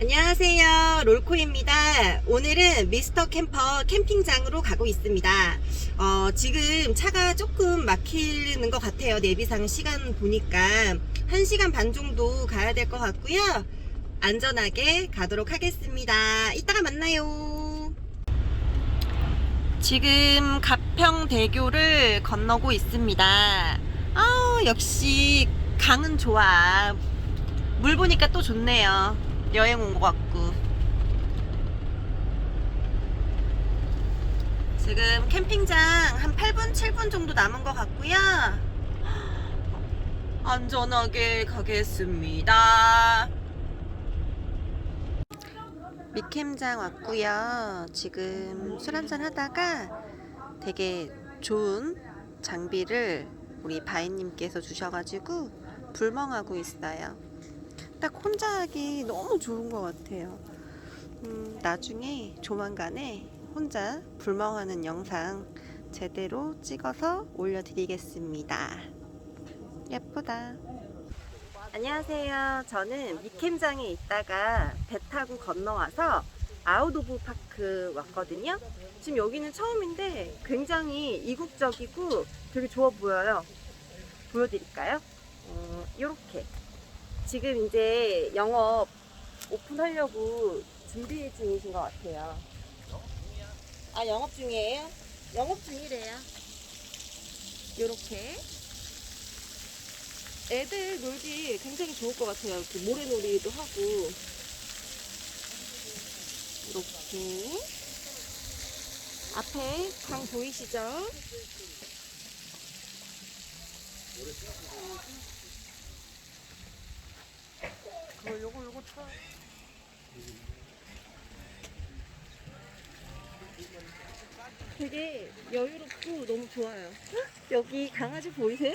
안녕하세요. 롤코입니다. 오늘은 미스터 캠퍼 캠핑장으로 가고 있습니다. 어, 지금 차가 조금 막히는 것 같아요. 내비상 시간 보니까. 1시간 반 정도 가야 될 것 같고요. 안전하게 가도록 하겠습니다. 이따가 만나요. 지금 가평대교를 건너고 있습니다. 아, 역시 강은 좋아. 물 보니까 또 좋네요. 여행 온 것 같고. 지금 캠핑장 한 8분, 7분 정도 남은 것 같고요. 안전하게 가겠습니다. 미캠장 왔고요. 지금 술 한잔 하다가 되게 좋은 장비를 우리 바이님께서 주셔가지고 불멍하고 있어요. 딱 혼자 하기 너무 좋은 것 같아요. 음, 나중에 조만간에 혼자 불멍하는 영상 제대로 찍어서 올려드리겠습니다. 예쁘다. 안녕하세요. 저는 미캠장에 있다가 배 타고 건너와서 아웃 오브 파크 왔거든요. 지금 여기는 처음인데 굉장히 이국적이고 되게 좋아 보여요. 보여드릴까요? 어, 이렇게. 지금 이제 영업 오픈하려고 준비 중이신 것 같아요. 아, 영업 중이에요? 영업 중이래요. 요렇게. 애들 놀기 굉장히 좋을 것 같아요. 이렇게 모래놀이도 하고. 이렇게. 앞에 강 보이시죠? 어, 요거 요거 쳐. 되게 여유롭고 너무 좋아요. 헉, 여기 강아지 보이세요?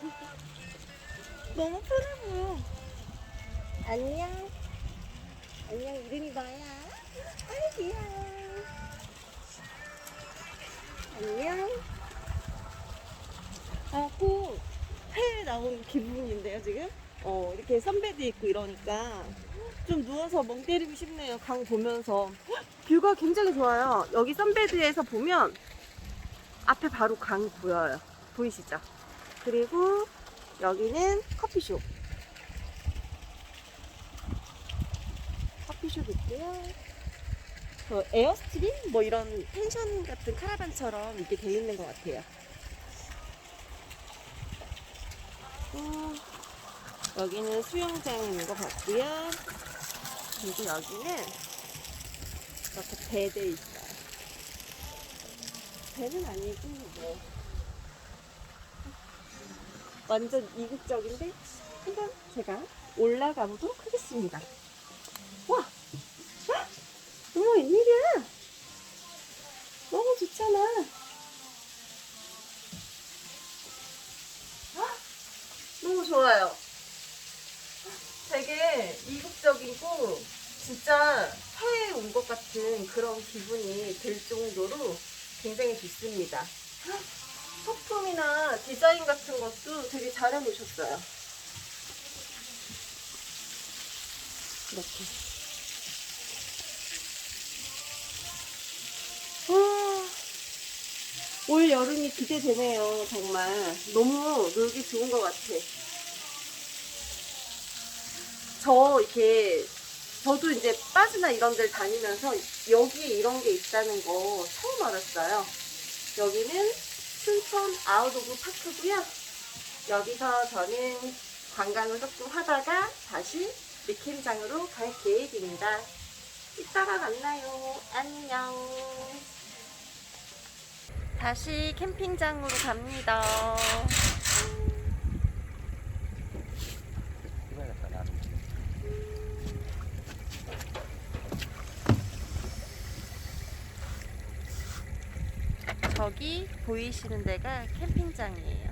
너무 편해 보여. 안녕. 안녕 이름이 뭐야? 아이 귀여워. 안녕. 아, 꼭 해외 나온 기분인데요 지금? 어 이렇게 선베드 있고 이러니까 좀 누워서 멍 때리고 싶네요. 강 보면서. 헉, 뷰가 굉장히 좋아요. 여기 선베드에서 보면 앞에 바로 강이 보여요. 보이시죠? 그리고 여기는 커피숍. 커피숍 있고요. 그 에어스트림? 뭐 이런 펜션 같은 카라반처럼 이렇게 돼 있는 것 같아요. 어, 여기는 수영장인 것 같고요. 그리고 여기는 이렇게 배돼 있어요. 배는 아니고 뭐 완전 이국적인데 한번 제가 올라가 보도록 하겠습니다. 와, 헉! 어머 웬일이야? 너무 좋잖아. 너무 좋아요. 되게 이국적이고 진짜 해외에 온 것 같은 그런 기분이 들 정도로 굉장히 좋습니다. 소품이나 디자인 같은 것도 되게 잘 해놓으셨어요. 이렇게. 와, 올 여름이 기대되네요, 정말. 너무 놀기 좋은 것 같아. 저 이렇게 저도 이제 빠지나 이런 데를 다니면서 여기에 이런 게 있다는 거 처음 알았어요. 여기는 순천 아웃 오브 파크고요. 여기서 저는 관광을 조금 하다가 다시 미캠장으로 갈 계획입니다. 이따가 만나요. 안녕. 다시 캠핑장으로 갑니다. 저기 보이시는 데가 캠핑장이에요.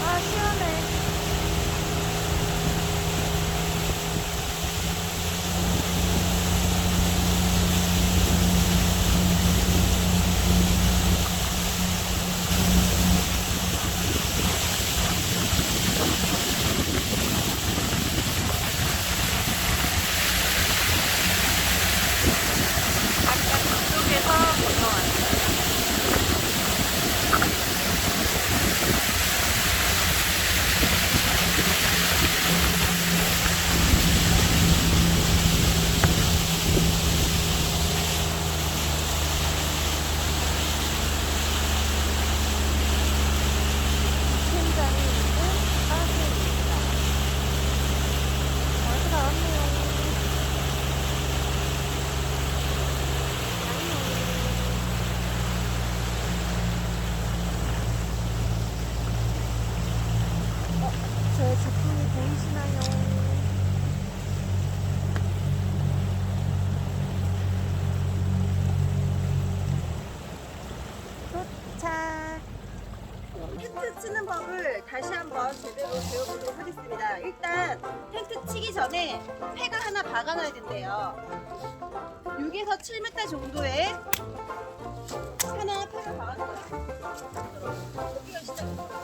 아, 시원해. 제 작품이 보이시나요? 도착! 텐트 치는 법을 다시 한번 제대로 배워보도록 하겠습니다. 일단 텐트 치기 전에 폐가 하나 박아놔야 된대요. 6에서 7m 정도의 하나 폐를 박아놔요. 여기가 시작.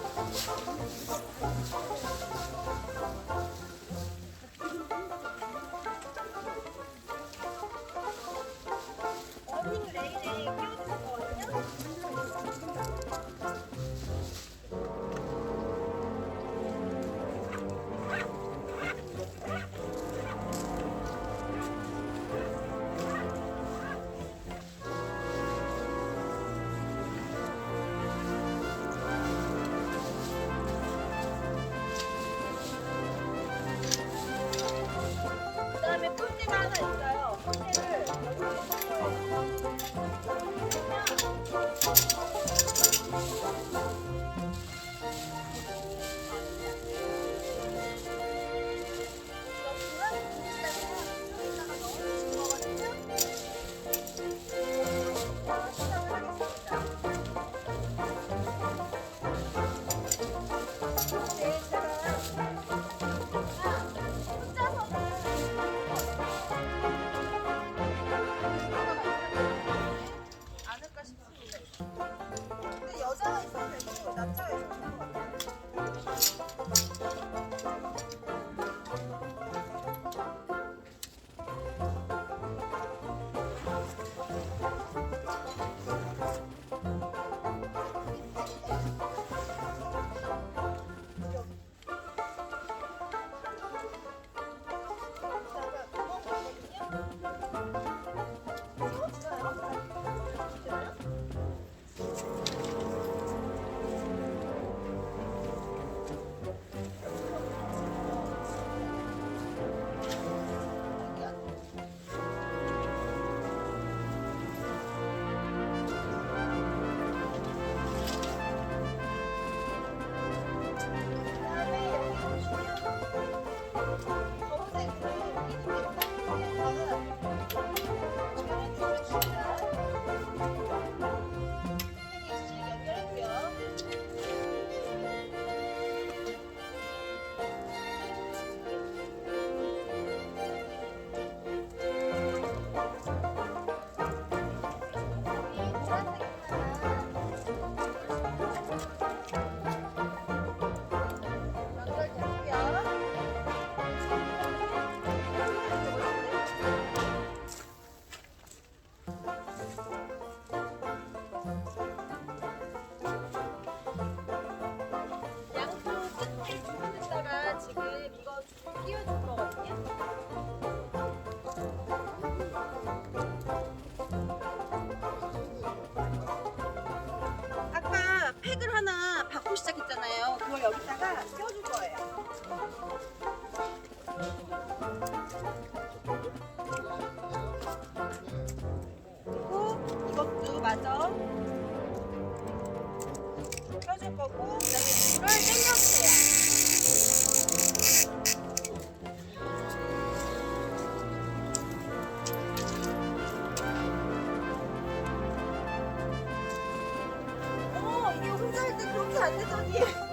等你。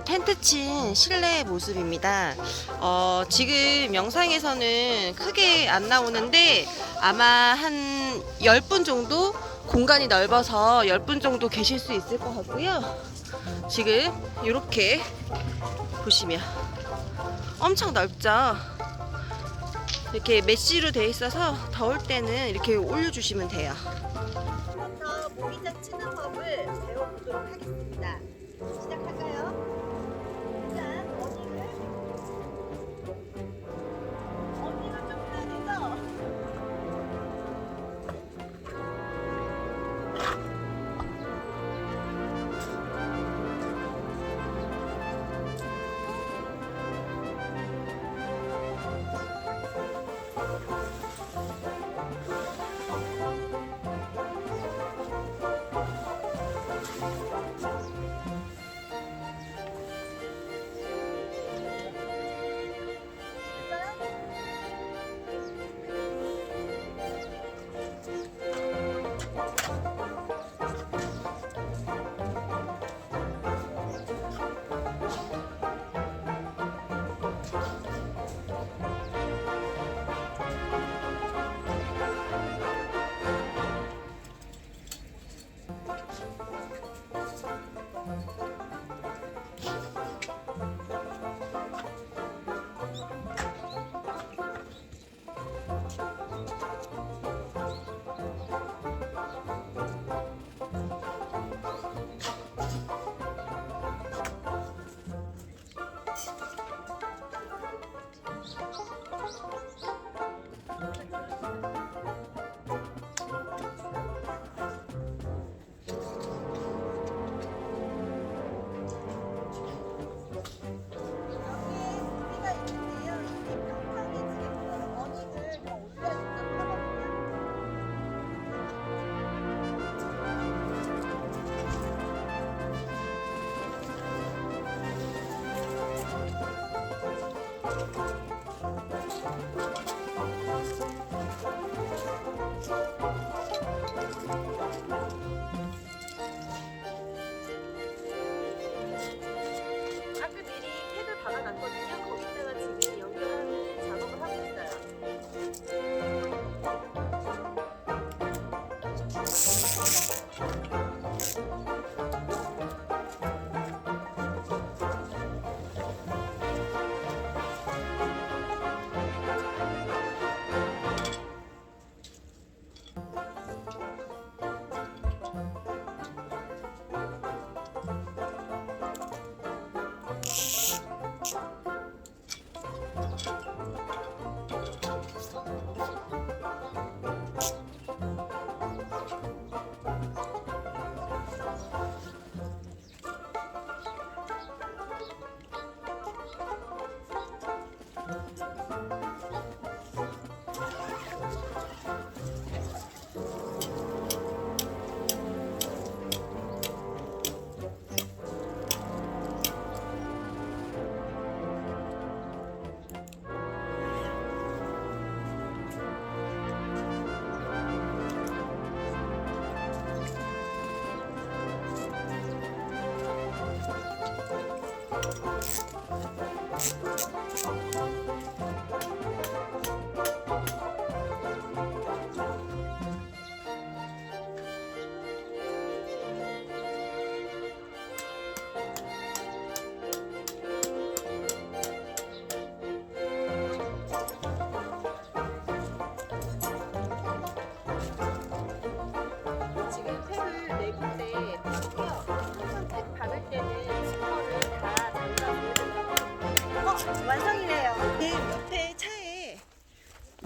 어, 텐트 친 실내 모습입니다. 어, 지금 영상에서는 크게 안 나오는데 아마 한 10분 정도 공간이 넓어서 10분 정도 계실 수 있을 것 같고요. 지금 이렇게 보시면 엄청 넓죠? 이렇게 메쉬로 돼 있어서 더울 때는 이렇게 올려주시면 돼요.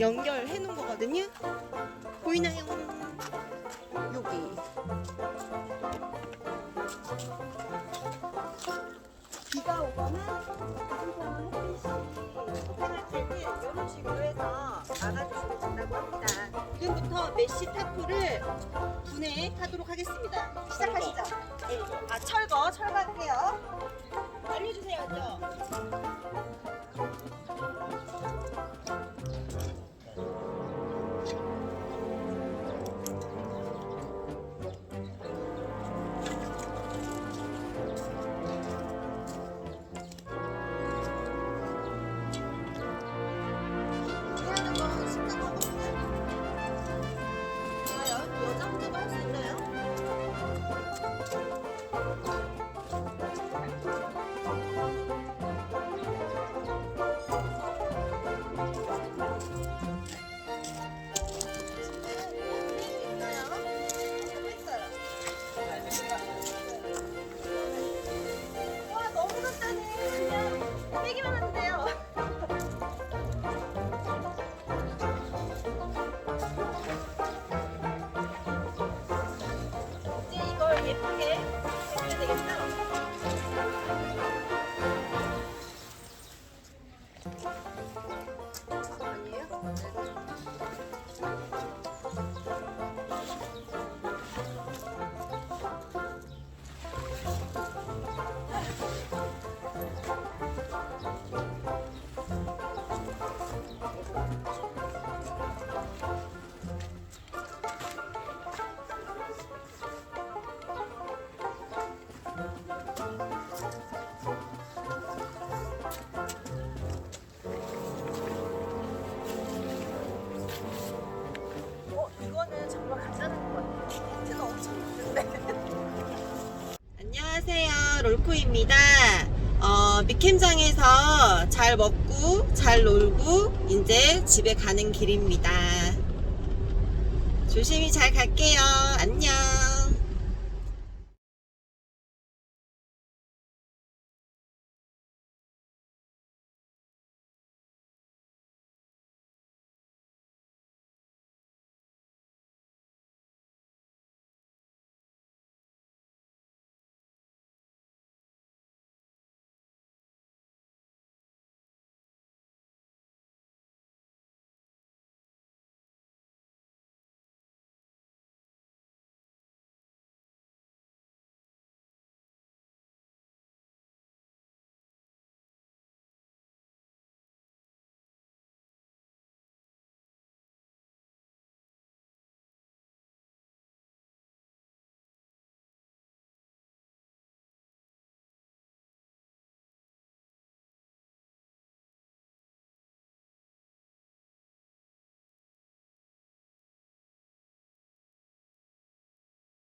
연결해 놓은 거거든요. 보이나요? 여기. 비가 오거나 가끔가다 햇빛이 못할 때는 이런 식으로 해서 막아주시면 된다고 합니다. 지금부터 메쉬 타프를 분해하도록 하겠습니다. 시작하시죠. 네. 아 철거 철거할게요. 알려주세요죠. 안녕하세요. 롤코입니다. 어, 미캠장에서 잘 먹고 잘 놀고 이제 집에 가는 길입니다. 조심히 잘 갈게요. 안녕.